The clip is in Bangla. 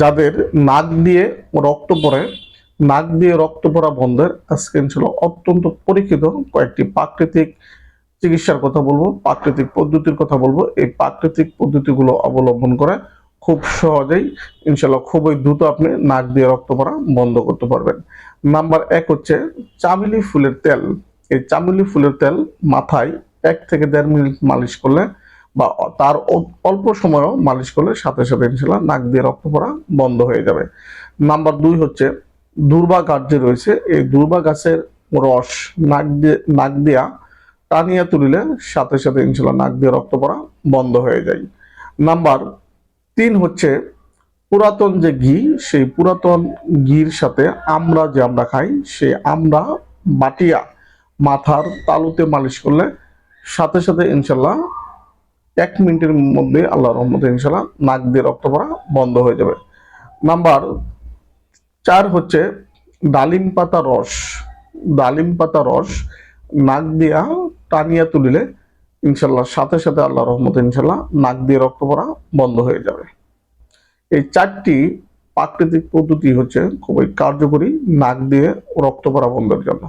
যাদের নাক দিয়ে রক্ত পড়ে, নাক দিয়ে রক্ত পড়া বন্ধের আজকে ছিল অত্যন্ত পরীক্ষিত কয়েকটি প্রাকৃতিক চিকিৎসার কথা বলব, প্রাকৃতিক পদ্ধতির কথা বলব। এই প্রাকৃতিক পদ্ধতিগুলো অবলম্বন করে খুব সহজেই ইনশাল্লাহ খুবই দ্রুত আপনি নাক দিয়ে রক্ত পড়া বন্ধ করতে পারবেন। নাম্বার এক হচ্ছে চামেলি ফুলের তেল। এই চামেলি ফুলের তেল মাথায় এক থেকে দেড় মিনিট মালিশ করলে বা তার অল্প সময়ও মালিশ করলে সাথে সাথে ইনশাল্লাহ নাক দিয়ে রক্ত পড়া বন্ধ হয়ে যাবে। নাম্বার দুই হচ্ছে দুর্বা গাছ যে রয়েছে, এই দুর্বা গাছের রস নাক দিয়ে, নাক দিয়া টানিয়া তুলিলে সাথে সাথে ইনশাল্লাহ নাক দিয়ে রক্ত পড়া বন্ধ হয়ে যায়। নাম্বার তিন হচ্ছে পুরাতন যে ঘি, সেই পুরাতন ঘির সাথে আমরা যে আমরা খাই, সেই আমরা বাটিয়া মাথার তালুতে মালিশ করলে সাথে সাথে ইনশাল্লাহ এক মিনিটের মধ্যে আল্লাহ রহমতে ইনশাল্লাহ নাক দিয়ে রক্ত পড়া বন্ধ হয়ে যাবে। নাম্বার চার হচ্ছে ডালিম পাতা রস। ডালিম পাতা রস নাক দিয়া টানিয়া তুলিলে ইনশাল্লাহ সাথে সাথে আল্লাহ রহমতে ইনশাল্লাহ নাক দিয়ে রক্ত পড়া বন্ধ হয়ে যাবে। এই চারটি প্রাকৃতিক পদ্ধতি হচ্ছে খুবই কার্যকরী নাক দিয়ে রক্ত পড়া বন্ধের জন্য।